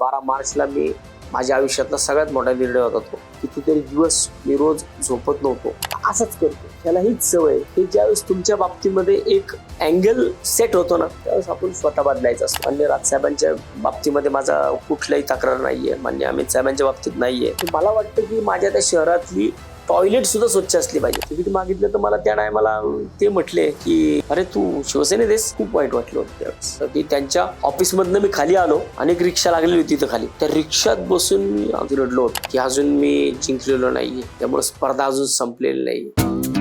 बारा मार्चला मी माझ्या आयुष्यातला सगळ्यात मोठा निर्णय होता तो. कितीतरी दिवस मी रोज झोपत नव्हतो. असंच करतो. त्याला हीच सवय की ज्यावेळेस तुमच्या बाबतीमध्ये एक अँगल सेट होतो ना त्यावेळेस आपण स्वतः बदलायचं असतं. मान्य राजसाहेबांच्या बाबतीमध्ये माझा कुठलाही तक्रार नाहीये. मान्य अमित साहेबांच्या बाबतीत नाहीये. मला वाटतं की माझ्या त्या शहरातली टॉयलेट सुद्धा स्वच्छ असली पाहिजे. तिकीट मागितलं तर मला त्या टायमाला ते म्हटले की अरे तू शिवसेनेत खूप वाईट वाटलं होतं त्यावेळेस. तर की त्यांच्या ऑफिसमधनं मी खाली आलो आणि एक रिक्षा लागलेली होती तिथं खाली. त्या रिक्षात बसून मी अजून रडलो होतो की अजून मी जिंकलेलो नाहीये. त्यामुळे स्पर्धा अजून संपलेली नाही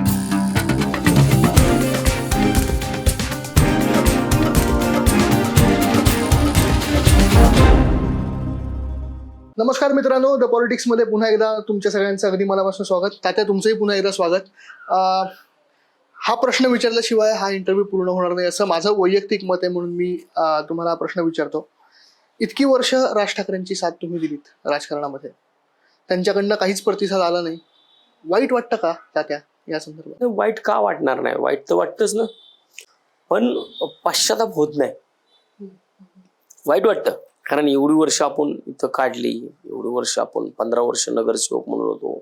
नमस्कार मित्रांनो द पॉलिटिक्समध्ये पुन्हा एकदा तुमच्या सगळ्यांचं अगदी मनापासून स्वागत. तात्या तुमचंही पुन्हा एकदा स्वागत. हा प्रश्न विचारल्याशिवाय हा इंटरव्ह्यू पूर्ण होणार नाही असं माझं वैयक्तिक मत आहे म्हणून मी तुम्हाला हा प्रश्न विचारतो. इतकी वर्ष राज ठाकरेंची साथ तुम्ही दिलीत राजकारणामध्ये. त्यांच्याकडनं काहीच प्रतिसाद आला नाही. वाईट वाटतं का तात्या या संदर्भात? वाईट का वाटणार नाही? वाईट तर वाटतच ना. पण पश्चाताप होत नाही. वाईट वाटतं. कारण एवढी वर्ष आपण इथं काढली एवढी वर्ष आपण पंधरा वर्ष नगरसेवक म्हणून होतो.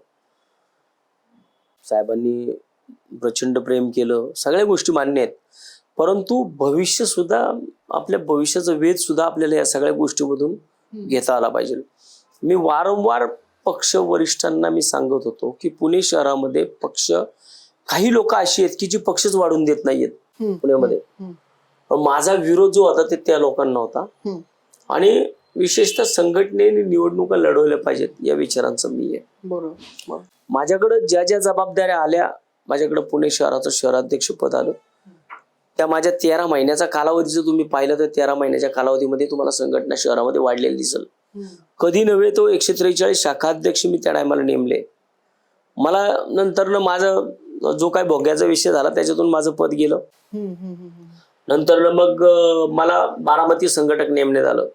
साहेबांनी प्रचंड प्रेम केलं सगळ्या गोष्टी मान्य आहेत. परंतु भविष्य सुद्धा आपल्या भविष्याचा वेध सुद्धा आपल्याला या सगळ्या गोष्टीमधून घेता आला पाहिजे. मी वारंवार पक्ष वरिष्ठांना मी सांगत होतो की पुणे शहरामध्ये पक्ष काही लोक अशी आहेत की जी पक्षच वाढून देत नाहीयेत पुण्यामध्ये. माझा विरोध जो होता ते त्या लोकांना होता. आणि विशेषतः संघटनेने निवडणुका लढवल्या पाहिजेत या विचारांचं मी आहे बरोबर. माझ्याकडं ज्या ज्या जबाबदाऱ्या आल्या माझ्याकडं पुणे शहराचं शहराध्यक्ष पद आलं. त्या माझ्या तेरा महिन्याचा कालावधी जर तुम्ही पाहिलं तर तेरा महिन्याच्या कालावधीमध्ये तुम्हाला संघटना शहरामध्ये वाढलेली दिसल. कधी नव्हे तो एकशे त्रेचाळीस शाखाध्यक्ष मी त्या टायमाला नेमले. मला नंतरनं माझं जो काय भोग्याचा विषय झाला त्याच्यातून माझं पद गेलं. नंतरनं मग मला बारामती संघटक नेमण्यात आलं.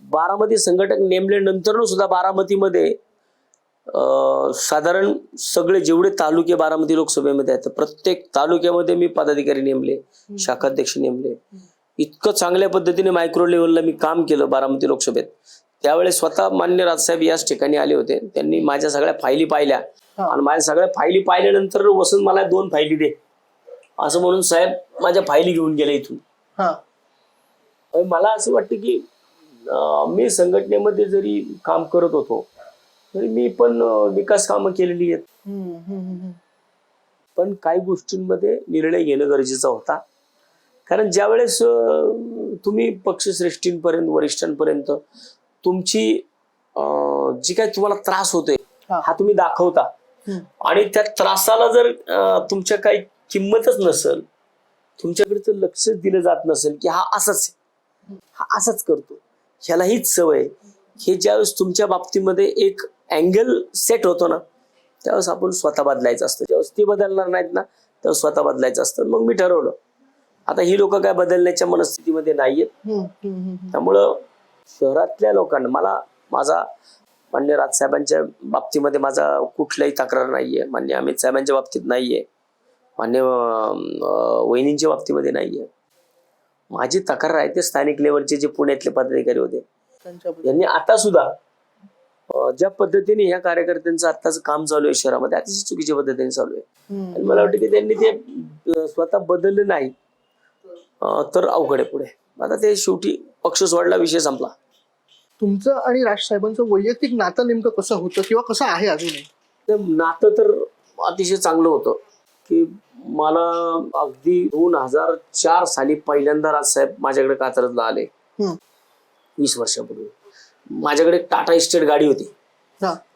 बारामती संघटक नेमल्यानंतर सुद्धा बारामतीमध्ये अं, साधारण सगळे जेवढे तालुके बारामती लोकसभेमध्ये आहेत प्रत्येक तालुक्यामध्ये मी पदाधिकारी नेमले शाखाध्यक्ष नेमले. इतकं चांगल्या पद्धतीने मायक्रो लेवलला मी काम केलं बारामती लोकसभेत. त्यावेळेस स्वतः मान्य राजसाहेब याच ठिकाणी आले होते. त्यांनी माझ्या सगळ्या फायली पाहिल्या. आणि माझ्या सगळ्या फायली पाहिल्यानंतर वसंत मला दोन फायली दे. असं म्हणून साहेब माझ्या फायली घेऊन गेले इथून. मला असं वाटतं की मी संघटनेमध्ये जरी काम करत होतो तरी मी पण विकास कामं केलेली आहेत. पण काही गोष्टींमध्ये निर्णय घेणं गरजेचा होता कारण ज्यावेळेस तुम्ही पक्षश्रेष्ठींपर्यंत वरिष्ठांपर्यंत तुमची जी काही तुम्हाला त्रास होतोय हा. तुम्ही दाखवता. आणि त्या त्रासाला जर तुमच्या काही किंमतच नसेल तुमच्याकडे तर लक्षच दिलं जात नसेल की हा असाच हा असाच करतो ह्याला हीच सवय. हे ज्यावेळेस तुमच्या बाबतीमध्ये एक अँगल सेट होतो ना त्यावेळेस आपण स्वतः बदलायचं असतं. ज्यावेळेस ते बदलणार नाहीत ना त्यावेळेस स्वतः बदलायचं असतं. मग मी ठरवलं. आता ही लोक काय बदलण्याच्या मनस्थितीमध्ये नाहीयेत. त्यामुळं शहरातल्या लोकांना मला माझा मान्य राजसाहेबांच्या बाबतीमध्ये माझा कुठलाही तक्रार नाहीये. मान्य अमित साहेबांच्या बाबतीत नाहीये. मान्य वहिनींच्या बाबतीमध्ये नाहीये. माझी तक्रार आहे ते स्थानिक लेवलचे जे पुण्यातले पदाधिकारी होते. यांनी आता सुद्धा ज्या पद्धतीने ह्या कार्यकर्त्यांचं आत्ताच काम चालू आहे शहरामध्ये अतिशय चुकीच्या पद्धतीने चालू आहे. आणि मला वाटतं की त्यांनी ते स्वतः बदललं नाही तर अवघड आहे पुढे. आता ते शेवटी पक्ष सोडला विषय संपला. तुमचं आणि राज साहेबांचं वैयक्तिक नातं नेमकं कसं होतं किंवा कसं आहे अजूनही? ते नातं तर अतिशय चांगलं होतं की मला अगदी दोन हजार चार साली पहिल्यांदा राजसाहेब माझ्याकडे कात्रजला आले. वीस वर्षापूर्वी. माझ्याकडे टाटा इस्टेट गाडी होती.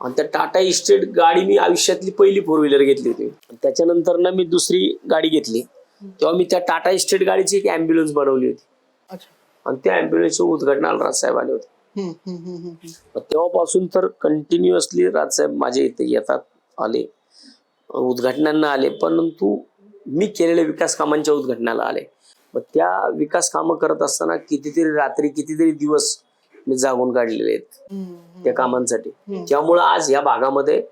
आणि त्या टाटा इस्टेट गाडी मी आयुष्यातली पहिली फोर व्हीलर घेतली होती. त्याच्यानंतर ना मी दुसरी गाडी घेतली. तेव्हा मी त्या टाटा इस्टेट गाडीची एक अँब्युलन्स बनवली होती. आणि त्या अँब्युलन्सच्या उद्घाटनाला राजसाहेब आले होते. तेव्हापासून तर कंटिन्युअसली राजसाहेब माझे इथे येतात आले. उद्घाटनांना आले. परंतु मी केलेल्या विकास कामांच्या उद्घाटनाला आले. मग त्या विकास कामं करत असताना कितीतरी रात्री कितीतरी दिवस मी जागून काढलेले आहेत. त्या कामांसाठी. त्यामुळं आज या भागामध्ये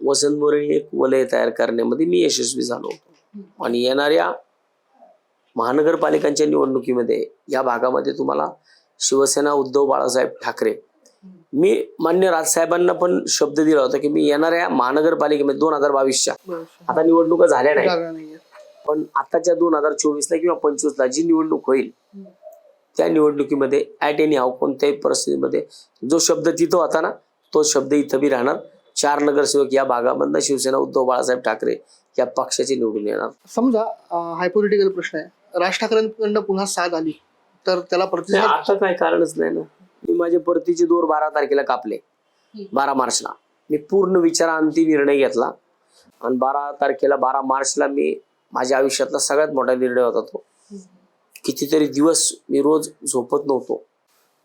वसंत मोरे एक वलय तयार करण्यामध्ये मी यशस्वी झालो होतो. आणि येणाऱ्या महानगरपालिकांच्या निवडणुकीमध्ये या भागामध्ये तुम्हाला शिवसेना उद्धव बाळासाहेब ठाकरे मी मान्य राजसाहेबांना पण शब्द दिला होता की मी येणाऱ्या महानगरपालिकेमध्ये दोन हजार बावीसच्या. आता निवडणुका झाल्या नाही पण आताच्या दोन हजार चोवीसला किंवा पंचवीसला जी निवडणूक होईल त्या निवडणुकीमध्ये ऍट एनी हाव कोणत्याही परिस्थितीमध्ये जो शब्द तिथं होता ना तो शब्द इथं बी राहणार. चार नगरसेवक या भागामधनं शिवसेना उद्धव बाळासाहेब ठाकरे या पक्षाचे निवडून येणार. समजा हायपोलिटिकल प्रश्न आहे. राज ठाकरेंकडनं पुन्हा साथ आली तर त्याला प्रतिसाद आता काय कारणच नाही ना. मी माझे परतीचे दोर बारा तारखेला कापले. बारा मार्चला. मी पूर्ण विचारांती निर्णय घेतला. आणि बारा तारखेला बारा मार्चला मी माझ्या आयुष्यातला सगळ्यात मोठा निर्णय होता तो. कितीतरी दिवस मी रोज झोपत नव्हतो.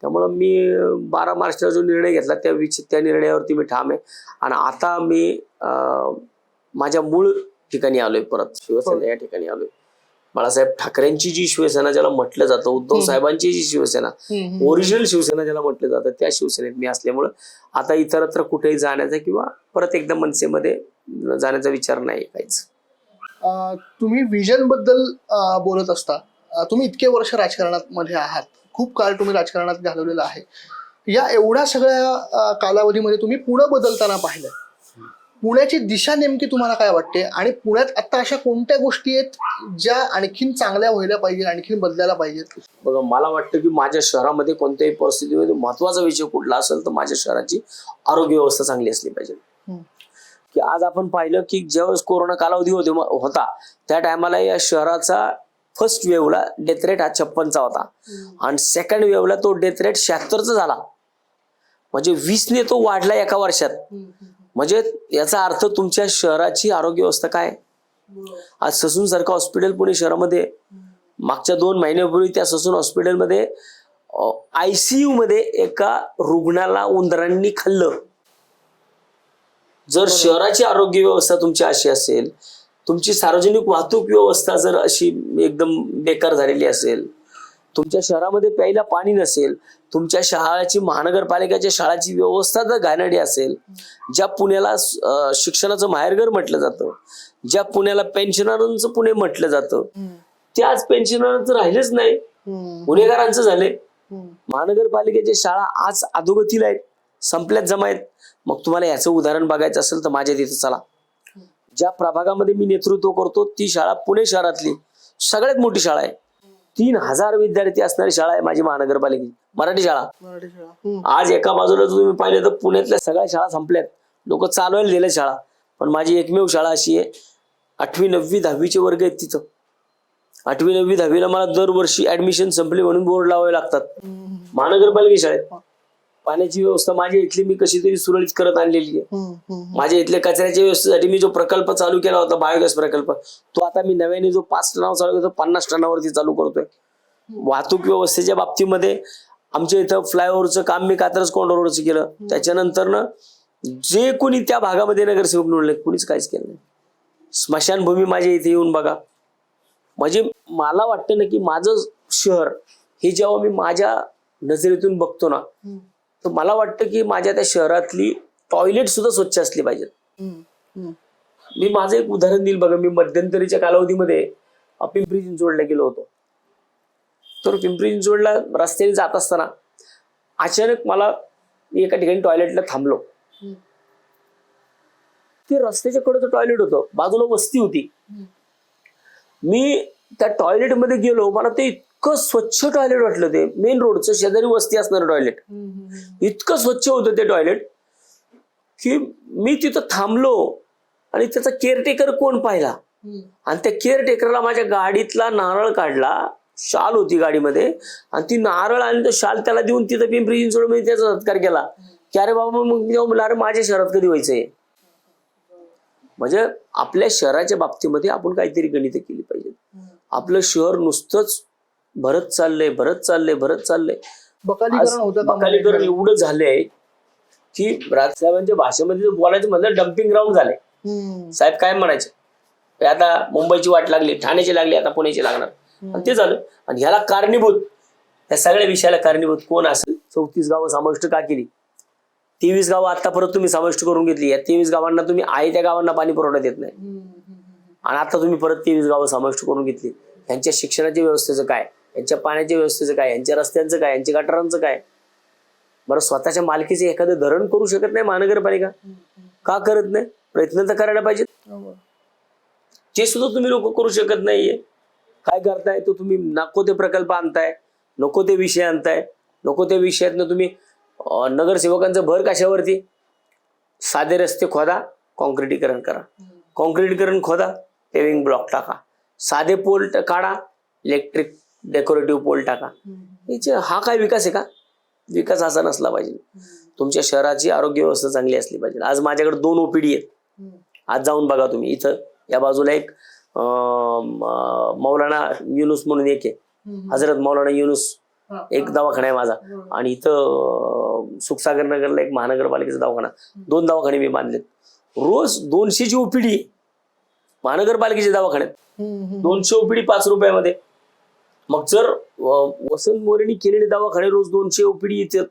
त्यामुळं मी बारा मार्चला जो निर्णय घेतला त्या विच त्या निर्णयावरती मी ठाम आहे. आणि आता मी माझ्या मूळ ठिकाणी आलोय परत. शिवसेना या ठिकाणी आलोय. बाळासाहेब ठाकरेंची जी शिवसेना ज्याला म्हटलं जातं उद्धव. साहेबांची जी शिवसेना. ओरिजिनल शिवसेना ज्याला म्हटलं जातं त्या शिवसेनेत मी असल्यामुळं आता इतरत्र कुठेही जाण्याचा किंवा परत एकदा मनसेमध्ये जाण्याचा विचार नाही काहीच. तुम्ही विजनबद्दल बोलत असता. तुम्ही इतके वर्ष राजकारणात मध्ये आहात. खूप काळ तुम्ही राजकारणात घालवलेला आहे. या एवढ्या सगळ्या कालावधीमध्ये तुम्ही पुणे बदलताना पाहिलं. पुण्याची दिशा नेमकी तुम्हाला काय वाटते? आणि पुण्यात आता अशा कोणत्या गोष्टी आहेत ज्या आणखीन चांगल्या व्हायला पाहिजे आणखीन बदलायला पाहिजेत? बघा मला वाटतं की माझ्या शहरामध्ये कोणत्याही परिस्थितीमध्ये महत्त्वाचा विषय कुठला असेल तर माझ्या शहराची आरोग्य व्यवस्था चांगली असली पाहिजे. की आज आपण पाहिलं की ज्यावेळेस कोरोना कालावधी होते होता त्या टायमाला या शहराचा फर्स्ट वेव्हला डेथ रेट हा छप्पनचा होता. आणि सेकंड वेव्हला तो डेथ रेट शहात्तरचा झाला. म्हणजे वीसने तो वाढला एका वर्षात. म्हणजे याचा अर्थ तुमच्या शहराची आरोग्य व्यवस्था काय? आहे? आज ससून सारखं हॉस्पिटल पुणे शहरामध्ये मागच्या दोन महिन्यापूर्वी त्या ससून हॉस्पिटलमध्ये आयसीयू मध्ये एका रुग्णाला उंदरांनी खाल्लं. जर शहराची आरोग्य व्यवस्था तुमची अशी असेल तुमची सार्वजनिक वाहतूक व्यवस्था जर अशी एकदम बेकार झालेली असेल तुमच्या शहरामध्ये प्यायला पाणी नसेल तुमच्या शाळाची महानगरपालिकेच्या शाळाची व्यवस्था जर घाणेरडी असेल. ज्या पुण्याला शिक्षणाचं माहेरघर म्हटलं जातं ज्या पुण्याला पेन्शनरांचं पुणे म्हटलं जातं त्याच पेन्शनरांचं राहिलंच नाही. गुन्हेगारांचं झाले महानगरपालिकेच्या शाळा आज अधोगतीला आहेत संपल्यात जमा आहेत. मग तुम्हाला याचं उदाहरण बघायचं असेल तर माझ्या तिथं चला. ज्या प्रभागामध्ये मी नेतृत्व करतो ती शाळा पुणे शहरातली. सगळ्यात मोठी शाळा आहे. तीन हजार विद्यार्थी असणारी शाळा आहे माझी महानगरपालिकेची. मराठी शाळा. आज एका बाजूला तुम्ही पाहिलं तर पुण्यातल्या सगळ्या शाळा संपल्यात. लोक चालवायला दिल्या शाळा. पण माझी एकमेव शाळा अशी आहे आठवी नववी दहावीचे वर्ग आहेत तिथं. आठवी नववी दहावीला मला दरवर्षी ऍडमिशन संपली म्हणून बोर्ड लावावे लागतात. महानगरपालिका शाळेत पाण्याची व्यवस्था माझ्या इथली मी कशी तरी सुरळीत करत आणलेली आहे. माझ्या इथल्या कचऱ्याच्या व्यवस्थेसाठी मी जो प्रकल्प चालू केला होता बायोगॅस प्रकल्प तो आता मी नव्याने जो पाच टनावर चालू करतो पन्नास टनावरती चालू करतोय. वाहतूक व्यवस्थेच्या बाबतीमध्ये आमच्या इथं फ्लायओव्हरचं काम मी कात्रज कोंड रोडचं केलं. त्याच्यानंतर ना जे कोणी त्या भागामध्ये नगरसेवक निवडले कुणीच काहीच केलं नाही. स्मशानभूमी माझ्या इथे येऊन बघा. म्हणजे मला वाटतं ना की माझं शहर हे जेव्हा मी माझ्या नजरेतून बघतो ना. तर मला वाटतं की माझ्या त्या शहरातली टॉयलेट सुद्धा स्वच्छ असली पाहिजेत. मी माझं एक उदाहरण देईल बघा. मी मध्यंतरीच्या कालावधीमध्ये पिंपरी चिंचवडला गेलो होतो. तर पिंपरी चिंचवडला रस्त्याने जात असताना अचानक मला एका ठिकाणी टॉयलेटला थांबलो. ते रस्त्याच्या कडे टॉयलेट होतं. बाजूला वस्ती होती. मी त्या टॉयलेटमध्ये गेलो. मला ते इतकं स्वच्छ टॉयलेट वाटलं ते. मेन रोडचं शेजारी वस्ती असणारं टॉयलेट. इतकं स्वच्छ होतं ते टॉयलेट की मी तिथं थांबलो आणि त्याचा केअरटेकर कोण पाहिला. आणि त्या केअरटेकरला माझ्या गाडीतला नारळ काढला. शाल होती गाडीमध्ये. आणि ती नारळ आणि तो शाल त्याला देऊन तिथं पिंपरी चिंचवडमध्ये त्याचा सत्कार केला. की अरे बाबा मग म्हणलं अरे माझ्या शहरात कधी व्हायचंय? म्हणजे आपल्या शहराच्या बाबतीमध्ये आपण काहीतरी गणित केली पाहिजे आपलं शहर नुसतंच भरत चाललंय भरत चाललंय भरत चाललंय. बकालीकरण एवढं झालंय की राजसाहेबांच्या भाषेमध्ये बोलायचं म्हणलं डम्पिंग ग्राउंड झाले. साहेब काय म्हणायचे? आता मुंबईची वाट लागली ठाण्याची लागली आता पुण्याची लागणार. आणि ते झालं. आणि ह्याला कारणीभूत या सगळ्या विषयाला कारणीभूत कोण असेल? चौतीस गावं समाविष्ट का केली? तेवीस गावं आता परत तुम्ही समाविष्ट करून घेतली. या तेवीस गावांना तुम्ही आहे त्या गावांना पाणी पुरवठा देत नाही. आणि आता तुम्ही परत तेवीस गावं समाविष्ट करून घेतली. यांच्या शिक्षणाच्या व्यवस्थेचं काय? यांच्या पाण्याच्या व्यवस्थेचं काय यांच्या रस्त्यांचं काय यांच्या गटारांचं काय? बरं स्वतःच्या मालकीचे एखादं धरण करू शकत नाही महानगरपालिका. का करत नाही? प्रयत्न तर करायला पाहिजे ते सुद्धा तुम्ही लोक करू शकत नाहीये. काय करताय? तो तुम्ही नको ते प्रकल्प आणताय नको ते विषय आणताय नको त्या विषयातनं तुम्ही नगरसेवकांचं भर कशावरती? साधे रस्ते खोदा कॉन्क्रिटीकरण करा. कॉन्क्रिटीकरण खोदा पेविंग ब्लॉक टाका. साधे पोल काढा इलेक्ट्रिक डेकोरेटिव्ह पोल टाका. याचे हा काय विकास आहे का? विकास असा नसला पाहिजे. तुमच्या शहराची आरोग्य व्यवस्था चांगली असली पाहिजे. आज माझ्याकडे दोन ओपीडी आहेत. आज जाऊन बघा तुम्ही. इथं या बाजूला एक मौलाना युनुस म्हणून एक आहे. हजरत मौलाना युनुस. एक दवाखाना आहे माझा. आणि इथं सुखसागर नगरला एक महानगरपालिकेचा दवाखाना. दोन दवाखाने मी बांधलेत. रोज दोनशेची ओपीडी महानगरपालिकेच्या दवाखान्यात दोनशे ओपीडी पाच रुपयामध्ये. मग जर वसंत मोरेनी केलेले दवाखाने रोज दोनशे ओपीडी येतात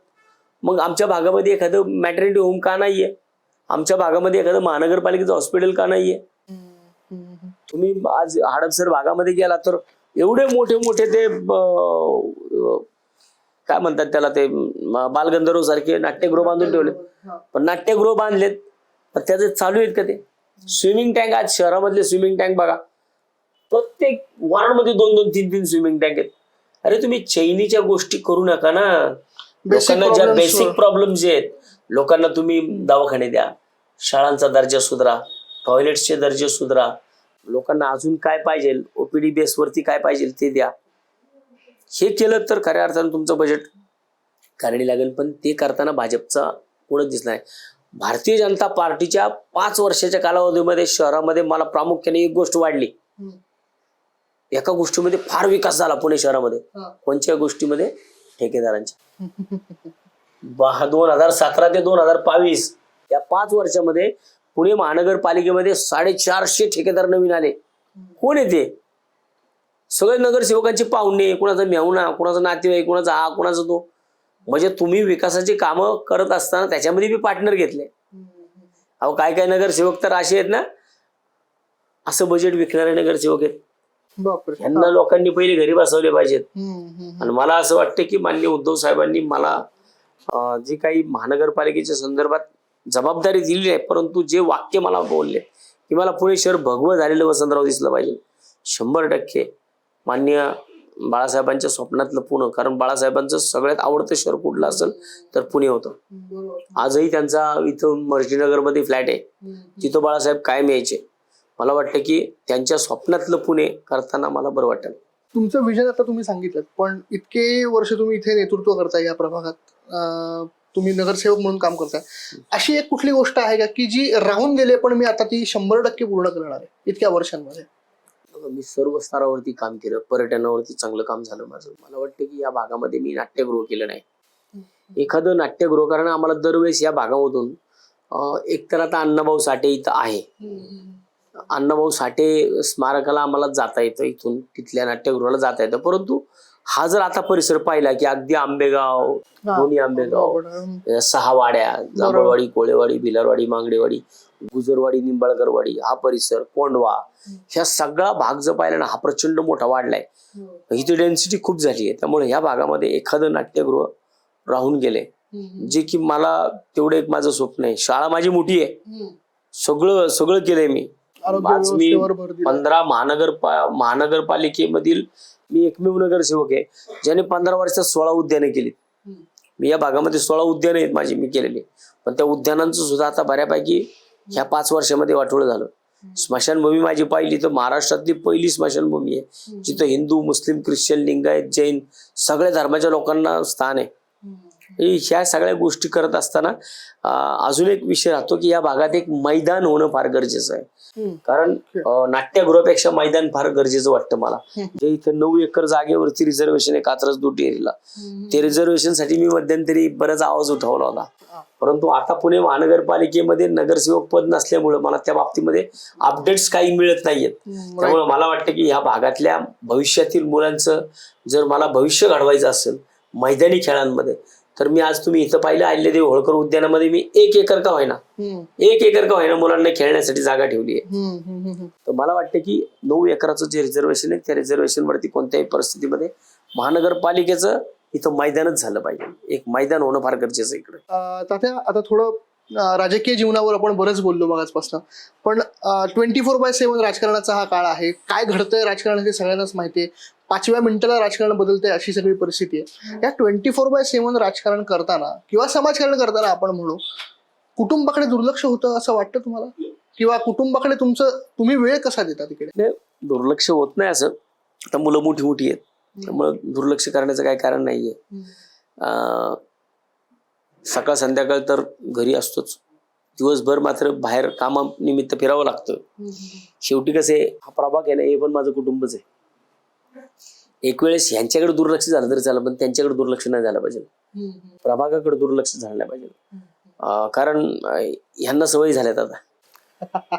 मग आमच्या भागामध्ये एखादं मॅटर्निटी होम का नाहीये? आमच्या भागामध्ये एखादं महानगरपालिकेचं हॉस्पिटल का नाहीये? तुम्ही आज हडपसर भागामध्ये गेला तर एवढे मोठे मोठे ते काय म्हणतात त्याला ते बालगंधर्व सारखे नाट्यगृह बांधून ठेवले. पण नाट्यगृह बांधलेत पण त्याचे चालू आहेत का ते? स्विमिंग टँक आज शहरामधले स्विमिंग टँक बघा. प्रत्येक वॉर्डमध्ये दोन दोन तीन तीन स्विमिंग टँक आहेत. अरे तुम्ही चैनीच्या गोष्टी करू नका ना. लोकांना ज्या बेसिक. प्रॉब्लेम जे आहेत लोकांना तुम्ही दवाखाने द्या. शाळांचा दर्जा सुधरा. टॉयलेट्सचे दर्जे सुधरा. लोकांना अजून काय पाहिजे? ओपीडी बेसवरती काय पाहिजे ते द्या. हे केलं तर खऱ्या अर्थानं तुमचं बजेट कारणी लागेल पण ते करताना भाजपचा कोणच दिसणार नाही. भारतीय जनता पार्टीच्या पाच वर्षाच्या कालावधीमध्ये शहरामध्ये मला प्रामुख्याने एक गोष्ट वाढली. एका गोष्टीमध्ये फार विकास झाला पुणे शहरामध्ये. कोणत्या गोष्टीमध्ये? ठेकेदारांच्या. दोन हजार सतरा ते दोन हजार बावीस या पाच वर्षामध्ये पुणे महानगरपालिकेमध्ये साडेचारशे ठेकेदार नवीन आले. कोण येते सगळे नगरसेवकांचे पाहुणे कोणाचा मेहुणा कोणाचा नातेवाईक कोणाचा हा कोणाचा तो. म्हणजे तुम्ही विकासाची कामं करत असताना त्याच्यामध्ये बी पार्टनर घेतले. अहो काय काय नगरसेवक तर असे आहेत ना? असं बजेट विकणारे नगरसेवक आहेत. यांना लोकांनी पहिले घरी बसवले पाहिजेत. आणि मला असं वाटतं की माननीय उद्धव साहेबांनी मला जी काही महानगरपालिकेच्या संदर्भात जबाबदारी दिली आहे परंतु जे वाक्य मला बोलले की मला पुणे शहर भगवं झालेलं वसंतराव दिसलं पाहिजे. शंभर टक्के मान्य बाळासाहेबांच्या स्वप्नातलं पुणे कारण बाळासाहेबांचं सगळ्यात आवडतं शहर कुठलं असेल तर पुणे होतं. आजही त्यांचा इथं मर्जीनगरमध्ये फ्लॅट आहे. तिथं बाळासाहेब कायम यायचे. मला वाटतं की त्यांच्या स्वप्नातलं पुणे करताना मला बरं वाटेल. तुमचं विजन आता तुम्ही सांगितलं पण इतके वर्ष तुम्ही इथे नेतृत्व करताय या प्रभागात. तुम्ही नगरसेवक म्हणून काम करताय. अशी एक कुठली गोष्ट आहे का की जी राहून गेले पण मी आता ती शंभर टक्के पूर्ण करणार आहे इतक्या वर्षांमध्ये? मी सर्व स्तरावरती काम केलं पर्यटनावरती चांगलं काम झालं माझं. मला वाटतं की या भागामध्ये मी नाट्यगृह केलं नाही. एखादं नाट्यगृह कारण आम्हाला दरवेळेस या भागामधून एकतर आता अण्णाभाऊ साठे इथं आहे. अण्णाभाऊ साठे स्मारकाला आम्हाला जाता येतं इथून तिथल्या नाट्यगृहाला जाता येतं. परंतु हा जर आता परिसर पाहिला की अगदी आंबेगाव दोन्ही आंबेगाव बरोबर. सहा वाड्या जांभळवाडी कोळेवाडी भिलारवाडी मांगडेवाडी गुजरवाडी निंबाळकरवाडी हा परिसर कोंडवा ह्या सगळा भाग जर पाहिला ना हा प्रचंड मोठा वाढलाय. इथे डेन्सिटी खूप झाली आहे. त्यामुळे ह्या भागामध्ये एखादं नाट्यगृह राहून गेले जे की मला तेवढं एक माझं स्वप्न आहे. शाळा माझी मोठी आहे. सगळं सगळं केलंय मी. आरोग्य भर दिला. पंधरा महानगर महानगरपालिकेमधील मी एकमेव नगरसेवक आहे ज्याने पंधरा वर्षात सोळा उद्याने केली. मी या भागामध्ये सोळा उद्याने आहेत माझी मी केलेली पण त्या उद्यानांचं सुद्धा आता बऱ्यापैकी ह्या पाच वर्षामध्ये वाटोळं झालं. स्मशानभूमी माझी पाहिली तर महाराष्ट्रातली पहिली स्मशानभूमी आहे. जिथं हिंदू मुस्लिम ख्रिश्चन लिंगायत जैन सगळ्या धर्माच्या लोकांना स्थान आहे. ह्या सगळ्या गोष्टी करत असताना अजून एक विषय राहतो की या भागात एक मैदान होणं फार गरजेचं आहे. कारण नाट्यगृहापेक्षा मैदान फार गरजेचं वाटतं मला. जे इथं नऊ एकर जागेवरती रिझर्वेशन आहे कात्रज दूध डेअरीला ते रिझर्वेशनसाठी मी मध्यंतरी बराच आवाज उठवला होता. परंतु आता पुणे महानगरपालिकेमध्ये नगरसेवक पद नसल्यामुळे मला त्या बाबतीमध्ये अपडेट्स काही मिळत नाहीयेत. त्यामुळे मला वाटतं की ह्या भागातल्या भविष्यातील मुलांचं जर मला भविष्य घडवायचं असेल मैदानी खेळांमध्ये तर मी आज तुम्ही इथं पाहिलं अहिल्यादेवी होळकर उद्यानामध्ये मी एक एकर का होईना एक एकर का होईना मुलांना खेळण्यासाठी जागा ठेवली आहे. तर मला वाटतं की नऊ एकराचं जे रिझर्वेशन आहे त्या रिझर्वेशन वरती कोणत्याही परिस्थितीमध्ये महानगरपालिकेचं इथं मैदानच झालं पाहिजे. एक मैदान होणं फार गरजेचं आहे इकडे. तात्या आता थोडं राजकीय जीवनावर आपण बरंच बोललो मगाचपासून पण ट्वेंटी फोर बाय सेव्हन राजकारणाचा हा काळ आहे. काय घडतंय राजकारणात हे सगळ्यांनाच माहिती आहे. पाचव्या मिनिटाला राजकारण बदलतंय अशी सगळी परिस्थिती आहे. या ट्वेंटी फोर बाय सेव्हन राजकारण करताना किंवा समाजकारण करताना आपण म्हणू कुटुंबाकडे दुर्लक्ष होतं असं वाटतं तुम्हाला? किंवा कुटुंबाकडे तुमचं तुम्ही वेळ कसा देता तिकडे? दुर्लक्ष होत नाही असं. आता मुलं मोठी मोठी आहेत. त्यामुळं दुर्लक्ष करण्याचं काही कारण नाहीये. अं, सकाळ संध्याकाळ तर घरी असतोच. दिवसभर मात्र बाहेर कामानिमित्त फिरावं लागतं. शेवटी कसे हा प्रभाग आहे ना हे पण माझं कुटुंबच आहे. एक वेळेस ह्यांच्याकडे दुर्लक्ष झालं तरी चालेल पण त्यांच्याकडे दुर्लक्ष नाही झालं पाहिजे. प्रभागाकडे दुर्लक्ष झालं नाही पाहिजे. कारण ह्यांना सवय झाल्यात आता.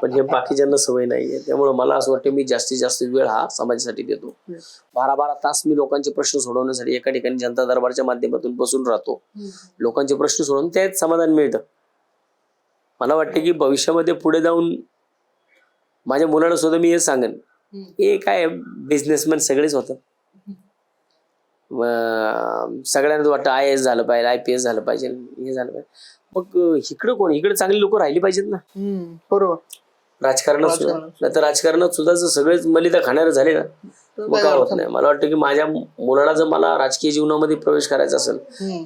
पण हे बाकीच्यांना सवय नाहीये. त्यामुळे मला असं वाटतं मी जास्तीत जास्त वेळ हा समाजासाठी देतो. बारा बारा तास मी लोकांचे प्रश्न सोडवण्यासाठी एका ठिकाणी जनता दरबारच्या माध्यमातून बसून राहतो. लोकांचे प्रश्न सोडवून त्यात समाधान मिळतं. मला वाटतं की भविष्यामध्ये पुढे जाऊन माझ्या मुलांना सुद्धा मी हे सांगेन. हे काय बिझनेसमॅन सगळेच होतात म, सगळ्यांना वाटतं आय एस झालं पाहिजे आय पी एस झालं पाहिजे हे झालं पाहिजे. मग इकडं कोण? इकडे चांगली लोक राहिली पाहिजेत ना. बरोबर. राजकारणात सुद्धा. नाही तर राजकारणात सुद्धा जर सगळेच मलिदा खाणारे झाले ना मग काय होत नाही. मला वाटतं की माझ्या मुलाला जर मला राजकीय जीवनामध्ये प्रवेश करायचा असेल.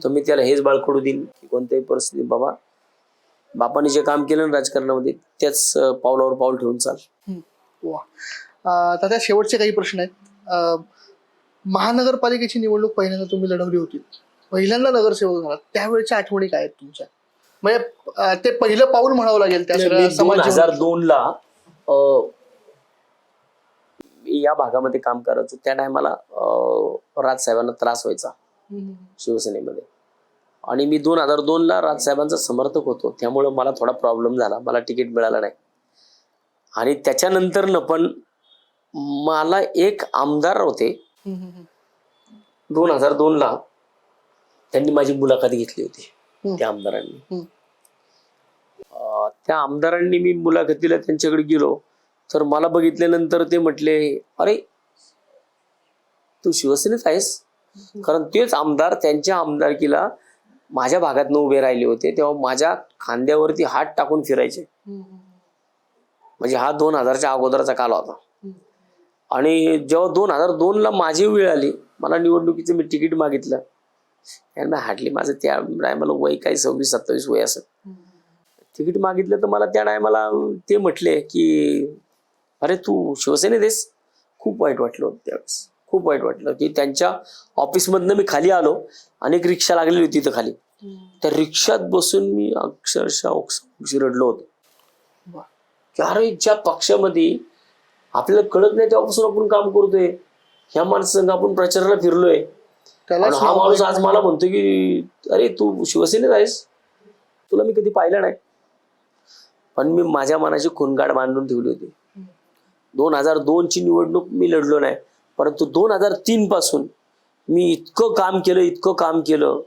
तर मी त्याला हेच बाळकडू देईन. की कोणत्याही परिस्थितीत बाबा बापाने जे काम केलं ना राजकारणामध्ये त्याच पावलावर पाऊल ठेवून चाल. तात्या शेवटचे काही प्रश्न आहेत. महानगरपालिकेची निवडणूक पहिल्यांदा तुम्ही लढवली होती. पहिल्यांदा नगरसेवक झाला. त्यावेळेच्या आठवणी काय आहेत तुमच्या? म्हणजे ते पहिलं पाऊल म्हणावं लागेल त्या दोन हजार. दोन ला या भागामध्ये काम करायचो. त्या टायमाला राजसाहेबांना त्रास व्हायचा. शिवसेनेमध्ये. आणि मी दोन हजार दोन ला राजसाहेबांचा समर्थक होतो. त्यामुळे मला थोडा प्रॉब्लेम झाला. मला तिकीट मिळालं नाही. आणि त्याच्यानंतर न पण मला एक आमदार होते. दोन हजार दोन ला त्यांनी माझी मुलाखत घेतली होती. त्या आमदारांनी. त्या आमदारांनी मी मुलाखतीला त्यांच्याकडे गेलो. तर मला बघितल्यानंतर ते म्हटले अरे तू शिवसेनेत आहेस? कारण तेच आमदार त्यांच्या आमदारकीला माझ्या भागात उभे राहिले होते. तेव्हा माझ्या खांद्यावरती हात टाकून फिरायचे. म्हणजे हा दोन हजारच्या अगोदरचा काल होता. आणि जेव्हा दोन हजार दोन ला माझी वेळ आली मला निवडणुकीचं मी तिकीट मागितलं. त्यांना हार्डली माझं त्या टायमाला वय काही सव्वीस सत्तावीस वय असत तिकीट मागितलं तर मला त्या टायमाला ते म्हटले की अरे तू शिवसेनेत आहेस. खूप वाईट वाटलं होतं त्यावेळेस. खूप वाईट वाटलं की त्यांच्या ऑफिसमधनं मी खाली आलो आणि एक रिक्षा लागलेली होती तिथं खाली. त्या रिक्षात बसून मी अक्षरशः रडलो होतो. की अरे ज्या पक्षामध्ये आपल्याला कळत नाही तेव्हापासून आपण काम करतोय. ह्या माणसांग आपण प्रचाराला फिरलोय. आणि हा माणूस आज मला म्हणतो की अरे तू शिवसेनेत आहेस? तुला मी कधी पाहिलं नाही. पण मी माझ्या मनाची खुनगाड बांधून ठेवली होती. दोन हजार दोन ची निवडणूक मी लढलो नाही. परंतु दोन हजार तीन पासून मी इतकं काम केलं इतकं काम केलं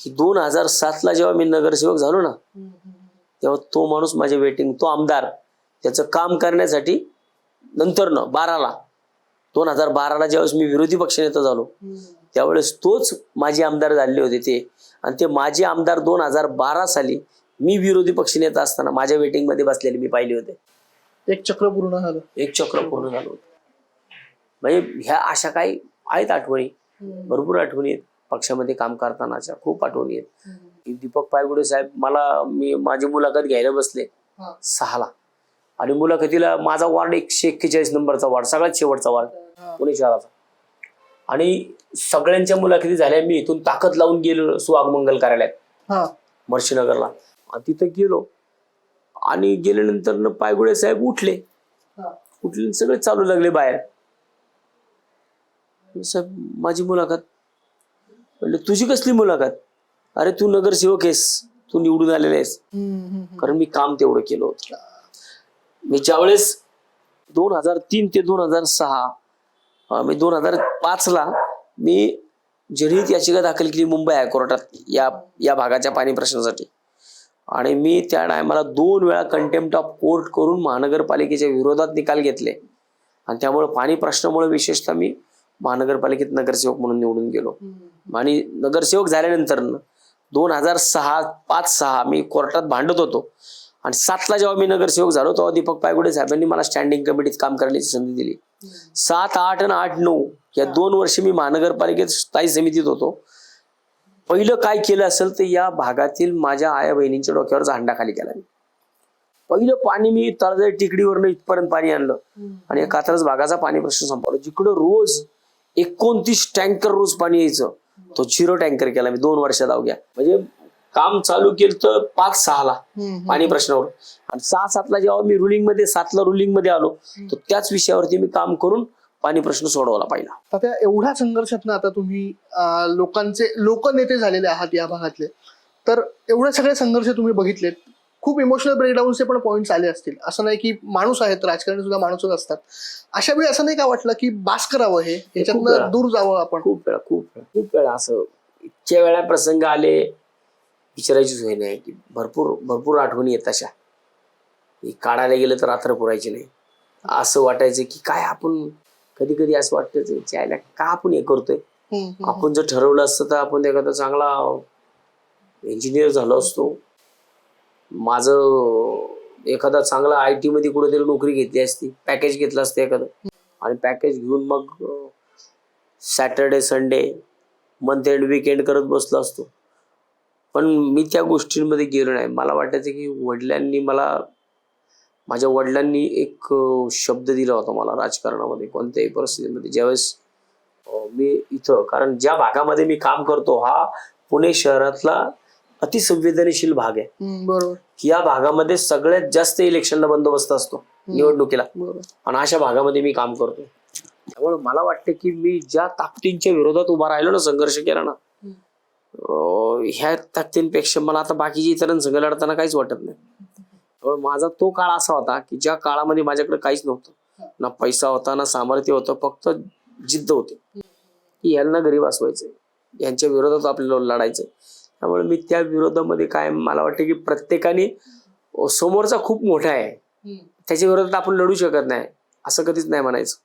की दोन हजार सात ला जेव्हा मी नगरसेवक झालो ना तेव्हा तो माणूस माझ्या वेटिंग तो आमदार त्याचं काम करण्यासाठी नंतर न बाराला दोन हजार बाराला ज्यावेळेस मी विरोधी पक्षनेता झालो त्यावेळेस तोच माजी आमदार झाले होते ते. आणि ते माजी आमदार दोन हजार बारा साली मी विरोधी पक्षनेता असताना माझ्या वेटिंगमध्ये बसलेले मी पाहिले होते. एक चक्र पूर्ण झालं. एक चक्र पूर्ण झालं होतं. म्हणजे ह्या अशा काही आहेत आठवणी. भरपूर आठवणी आहेत. पक्षामध्ये काम करतानाच्या खूप आठवणी आहेत. दीपक पायगुडे साहेब मला मी माझी मुलाखत घ्यायला बसले. सहाला. आणि मुलाखतीला माझा वार्ड एकशे एक्केचाळीस नंबरचा वार्ड सगळ्यात शेवटचा वार्ड पुणे शहराचा. आणि सगळ्यांच्या मुलाखती झाल्या मी इथून ताकद लावून गेलो सुहागमंगल कार्यालयात मर्शीनगरला आणि तिथं गेलो. आणि गेल्यानंतर न पायगुडे साहेब उठले. उठले सगळे चालू लागले बाहेर. साहेब माझी मुलाखत. म्हणले तुझी कसली मुलाखत? अरे तू नगरसेवक आहेस. तू निवडून आलेला आहेस. कारण मी काम तेवढं केलं होतं. मी ज्यावेळेस दोन हजार तीन ते दोन हजार सहा मी दोन हजार पाच ला मी जनहित याचिका दाखल केली मुंबई हायकोर्टात या या भागाच्या पाणी प्रश्नासाठी. आणि मी त्या टायमाला दोन वेळा कंटेम्प्ट ऑफ कोर्ट करून महानगरपालिकेच्या विरोधात निकाल घेतले. आणि त्यामुळे पाणी प्रश्नामुळे विशेषतः मी महानगरपालिकेत नगरसेवक म्हणून निवडून गेलो. आणि नगरसेवक झाल्यानंतर दोन हजार सहा पाच सहा मी कोर्टात भांडत होतो. आणि सातला जेव्हा मी नगरसेवक झालो तेव्हा दीपक पायगुडे साहेबांनी मला स्टँडिंग कमिटीत काम करण्याची संधी दिली. सात आठ आणि आठ नऊ या दोन वर्ष मी महानगरपालिकेत स्थायी समितीत होतो. पहिलं काय केलं असेल तर या भागातील माझ्या आया बहिणींच्या डोक्यावर झंडा खाली केला मी. पहिलं पाणी मी तळजाई टिकडीवरनं इथपर्यंत पाणी आणलं. आणि या कात्रज भागाचा पाणी प्रश्न संपवला. जिकडं रोज एकोणतीस टँकर रोज पाणी यायचं तो झिरो टँकर केला मी दोन वर्षात अवघ्या. म्हणजे काम चालू केलं तर पाच सहाला पाणी प्रश्नावर आणि सहा सातला जेव्हा मी रुलिंगमध्ये सातला रुलिंगमध्ये आलो तर त्याच विषयावरती मी काम करून पाणी प्रश्न सोडवला पाहिला. तर त्या एवढ्या संघर्षातनं आता तुम्ही लोकांचे लोकनेते झालेले आहात या भागातले. तर एवढे सगळे संघर्ष तुम्ही बघितलेत. खूप इमोशनल ब्रेकडाऊनचे पण पॉईंट्स आले असतील. असं नाही की माणूस आहेत राजकारणी सुद्धा माणूसच असतात. अशा वेळी असं नाही का वाटलं की बास करावं हे. याच्यातनं दूर जावं आपण? खूप वेळा खूप वेळा खूप वेळा असं. इतक्या वेळा प्रसंग आले विचारायची सोय नाही की भरपूर भरपूर आठवणी येत अशा. की काढायला गेलं तर रात्र पुरायची नाही. असं वाटायचं की काय आपण कधी कधी असं वाटतं चायला का आपण हे करतोय? आपण जर ठरवलं असतं तर आपण एखादा चांगला इंजिनियर झालो असतो. माझं एखादा चांगला आय टी मध्ये कुठेतरी नोकरी घेतली असती पॅकेज घेतलं असतं एखादं. आणि पॅकेज घेऊन मग Saturday Sunday month end weekend करत बसलो असतो. पण मी त्या गोष्टींमध्ये गेलो नाही. मला वाटायचं की वडिलांनी मला माझ्या वडिलांनी एक शब्द दिला होता मला राजकारणामध्ये कोणत्याही परिस्थितीमध्ये. ज्यावेळेस मी इथं कारण ज्या भागामध्ये मी काम करतो हा पुणे शहरातला अतिसंवेदनशील भाग आहे. बरोबर. या भागामध्ये सगळ्यात जास्त इलेक्शनला बंदोबस्त असतो निवडणुकीला. बरोबर. आणि अशा भागामध्ये मी काम करतो. त्यामुळे मला वाटतं की मी ज्या ताकदींच्या विरोधात उभा राहिलो ना संघर्ष केला ना ह्या ताकदींपेक्षा मला आता बाकीच्या इतरांसंघ लढताना काहीच वाटत नाही. माझा तो काळ असा होता की ज्या काळामध्ये माझ्याकडे काहीच नव्हतं. ना पैसा होता ना सामर्थ्य होतं फक्त जिद्द होती. की यांना गरीब असवायचंय. यांच्या विरोधात आपल्याला लढायचंय. त्यामुळे मी त्या विरोधामध्ये काय मला वाटतं की प्रत्येकाने समोरचा खूप मोठा आहे. त्याच्या विरोधात आपण लढू शकत नाही. असं कधीच नाही म्हणायचं.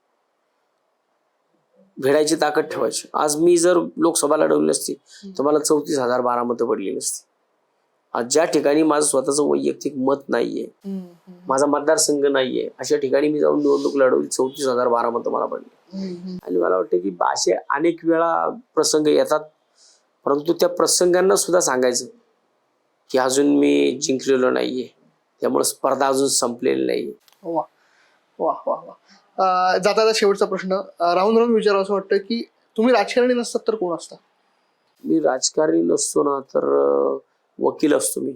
भिडायची ताकद ठेवायची. आज मी जर लोकसभा लढवली नसती तर मला चौतीस हजार बारा मतं पडली नसती. आज ज्या ठिकाणी माझं स्वतःचं वैयक्तिक मत नाहीये माझा मतदारसंघ नाहीये अशा ठिकाणी मी जाऊन निवडणूक लढवली चौतीस हजार बारा मतं मला पडली. आणि मला वाटतं की असे अनेक वेळा प्रसंग येतात परंतु त्या प्रसंगांना सुद्धा सांगायचं की अजून मी जिंकलेलो नाहीये. त्यामुळे स्पर्धा अजून संपलेली नाहीये. वा वा वा वा. जाता शेवटचा प्रश्न. राहून राहून विचारावं असं वाटतं की तुम्ही राजकारणी नसतात तर कोण असता? मी राजकारणी नसतो ना तर वकील असतो मी.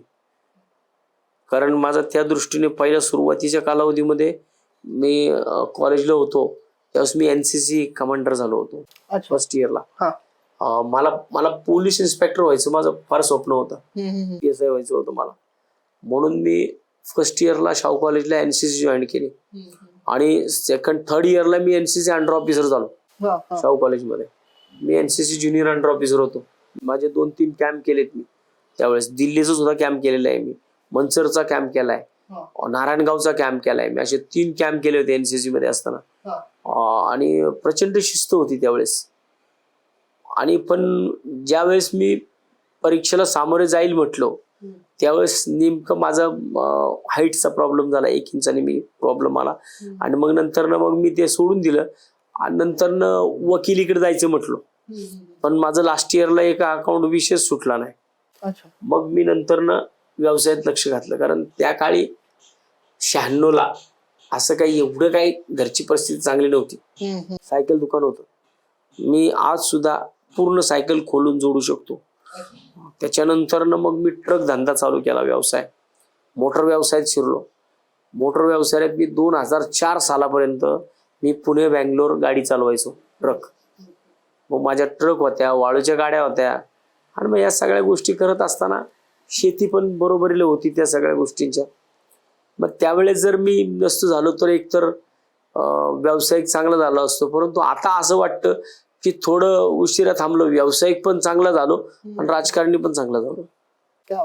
कारण माझा त्या दृष्टीने पहिल्या सुरुवातीच्या कालावधीमध्ये मी कॉलेजला होतो. त्यावेळेस मी एन सी सी कमांडर झालो होतो. फर्स्ट इयरला मला मला पोलीस इन्स्पेक्टर व्हायचं माझं फार स्वप्न होतं. पी एस आय व्हायचं होतं मला. म्हणून मी फर्स्ट इयरला शाहू कॉलेजला एन सी सी जॉईन केली. आणि सेकंड थर्ड इयरला मी N C C under officer झालो. शाहू कॉलेजमध्ये मी N C C junior under officer होतो. माझे दोन तीन कॅम्प केलेत मी. त्यावेळेस दिल्लीचा सुद्धा कॅम्प केलेला आहे मी. मनसरचा कॅम्प केलाय. नारायणगावचा कॅम्प केलाय. मी असे तीन कॅम्प केले होते एनसीसी मध्ये असताना. आणि प्रचंड शिस्त होती त्यावेळेस. आणि पण ज्यावेळेस मी परीक्षेला सामोरे जाईल म्हटलो. त्यावेळेस नेमकं माझा हाईटचा प्रॉब्लेम झाला. एक इंचाने मी प्रॉब्लेम आला. आणि मग नंतर मग मी ते सोडून दिलं. आणि नंतर वकिलीकडे जायचं म्हटलो. पण माझं लास्ट इयरला एक अकाउंट विषयच सुटला नाही. मग मी नंतर व्यवसायात लक्ष घातलं. कारण त्या काळी शहाण्णवला असं काही एवढं काही घरची परिस्थिती चांगली नव्हती. सायकल दुकान होतं. मी आज सुद्धा पूर्ण सायकल खोलून जोडू शकतो. त्याच्यानंतर मग मी ट्रक धंदा चालू केला व्यवसाय. मोटर व्यवसायात शिरलो. मोटर व्यवसायात मी दोन हजार चार सालापर्यंत मी पुणे बँगलोर गाडी चालवायचो ट्रक. मग माझ्या ट्रक होत्या वाळूच्या गाड्या होत्या. आणि मग या सगळ्या गोष्टी करत असताना शेती पण बरोबरीला होती त्या सगळ्या गोष्टींच्या. मग त्यावेळेस जर मी नसतो झालो तर एकतर अं, व्यावसायिक चांगला झाला असतो. परंतु आता असं वाटतं की थोडं उशिरा थांबलो. व्यावसायिक पण चांगला झालो आणि राजकारणी पण चांगला झालो. क्या.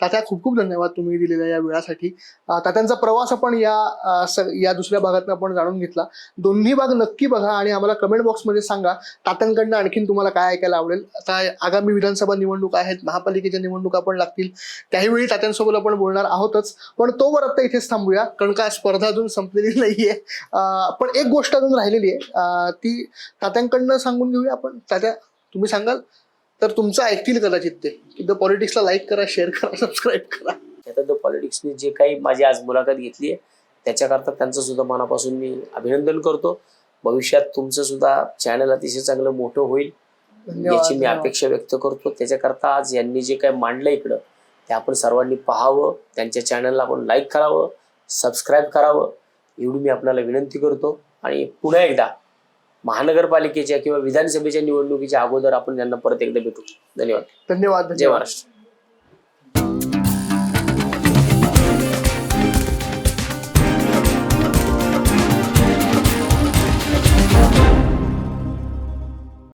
तात्या खूप खूप धन्यवाद तुम्ही दिलेल्या या वेळासाठी. तात्यांचा प्रवास आपण या या दुसऱ्या भागातून आपण जाणून घेतला. दोन्ही भाग नक्की बघा आणि आम्हाला कमेंट बॉक्समध्ये सांगा तात्यांकडनं आणखीन तुम्हाला काय ऐकायला आवडेल. आता आगामी विधानसभा निवडणुका आहेत महापालिकेच्या निवडणुका पण लागतील. त्याही वेळी तात्यांसोबत आपण बोलणार आहोतच. पण तोवर आता इथेच थांबूया कारण काय स्पर्धा अजून संपलेली नाहीये. पण एक गोष्ट अजून राहिलेली आहे. ती तात्यांकडनं सांगून घेऊया आपण. तात्या तुम्ही सांगाल? तर तुमचं ऐकतील कदाचित ते. की द पॉलिटिक्सला लाईक करा शेअर करा सबस्क्राईब करा. आता द पॉलिटिक्सने जे काही माझी आज मुलाखत घेतली आहे त्याच्याकरता त्यांचं सुद्धा मनापासून मी अभिनंदन करतो. भविष्यात तुमचं सुद्धा चॅनल अतिशय चांगलं मोठं होईल याची मी अपेक्षा व्यक्त करतो. त्याच्याकरता आज यांनी जे काही मांडलं इकडं ते आपण सर्वांनी पाहावं त्यांच्या चॅनलला आपण लाईक करावं सबस्क्राईब करावं एवढी मी आपल्याला विनंती करतो. आणि पुन्हा एकदा महानगरपालिकेच्या किंवा विधानसभेच्या निवडणुकीच्या अगोदर आपण यांना परत एकदा भेटू. धन्यवाद धन्यवाद. जय महाराष्ट्र.